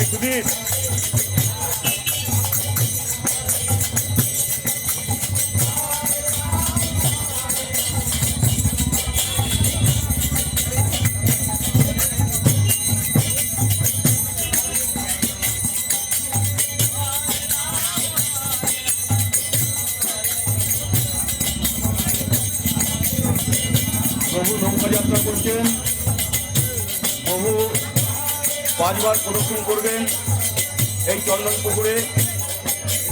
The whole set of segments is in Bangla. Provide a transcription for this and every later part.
এই সুধীর প্রভু নৌকাযাত্রা করছেন প্রভু পাঁচবার প্রদক্ষিণ করবেন এই চন্দন পুকুরে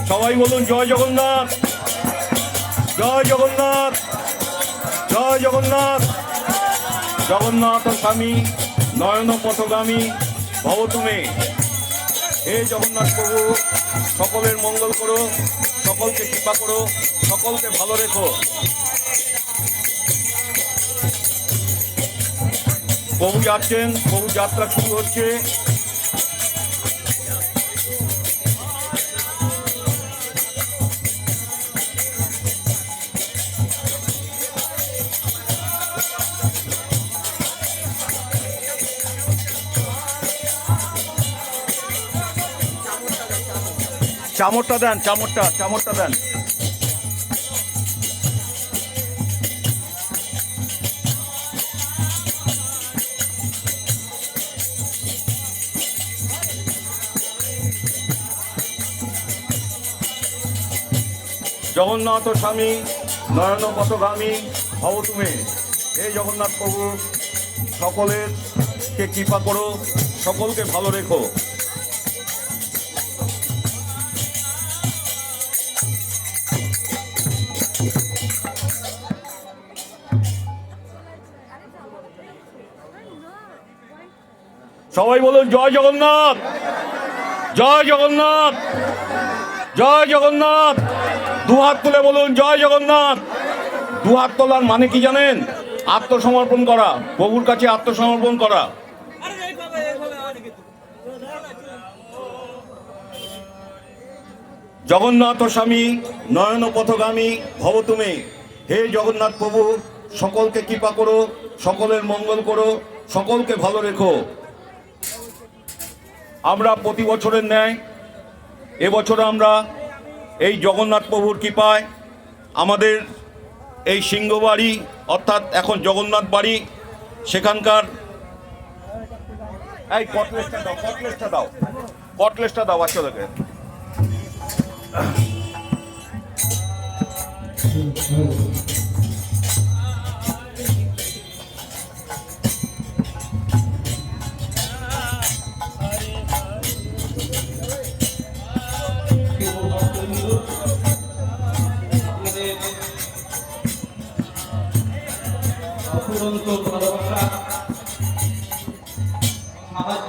সবাই বলুন, জয় জগন্নাথ জয় জগন্নাথ জয় জগন্নাথ। জগন্নাথ স্বামী নয়ন পথগামী, ভব তুমি। হে জগন্নাথ প্রভু, সকলের মঙ্গল করো, সকলকে কৃপা করো, সকলকে ভালো রেখো। প্রভু যাচ্ছেন প্রভু যাত্রা শুরু হচ্ছে। চামড়টা দেন চামড়টা চামড়টা দেন। জগন্নাথ স্বামী নয়ন পথগামী ভব তুমি। হে জগন্নাথ প্রভু, সকলের কে কৃপা করো, সকলকে ভালো রেখো। সবাই বলুন, জয় জগন্নাথ! জয় জগন্নাথ! জয় জগন্নাথ! দুহাত তুলে বলুন, জয় জগন্নাথ। দুহাত তোলার মানে কি জানেন? আত্মসমর্পণ করা প্রভুর কাছে আত্মসমর্পণ করা। জগন্নাথ স্বামী, নয়ন পথগামী, ভব তুমি। হে জগন্নাথ প্রভু, সকলকে কৃপা করো, সকলের মঙ্গল করো, সকলকে ভালো রেখো। আমরা প্রতি বছরের ন্যায়, এবছর আমরা এই জগন্নাথ প্রভুর কৃপায় আমাদের এই সিংহবাড়ি, অর্থাৎ এখন জগন্নাথ বাড়ি, সেখানকার এই কটলেসটা দাও কটলেসটা দাও কটলেসটা দাও বাচ্চাদেরকে অফুরন্ত ভালোবাসা। সাহায্য